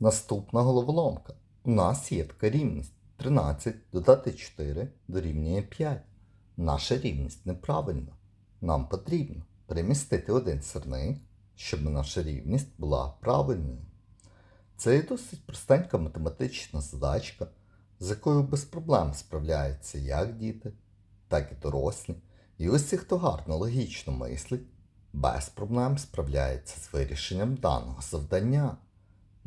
Наступна головоломка. У нас є така рівність. 13 додати 4 дорівнює 5. Наша рівність неправильна. Нам потрібно перемістити один сирник, щоб наша рівність була правильною. Це є досить простенька математична задачка, з якою без проблем справляються як діти, так і дорослі. І ті, хто гарно логічно мислить, без проблем справляється з вирішенням даного завдання.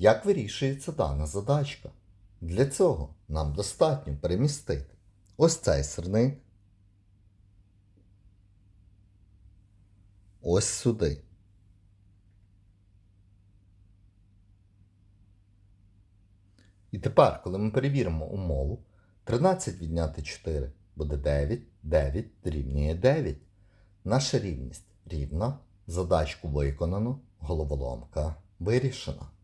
Як вирішується дана задачка? Для цього нам достатньо перемістити ось цей сирник ось сюди. І тепер, коли ми перевіримо умову, 13 відняти 4 буде 9, 9 дорівнює 9. Наша рівність рівна, задачку виконано, головоломка вирішена.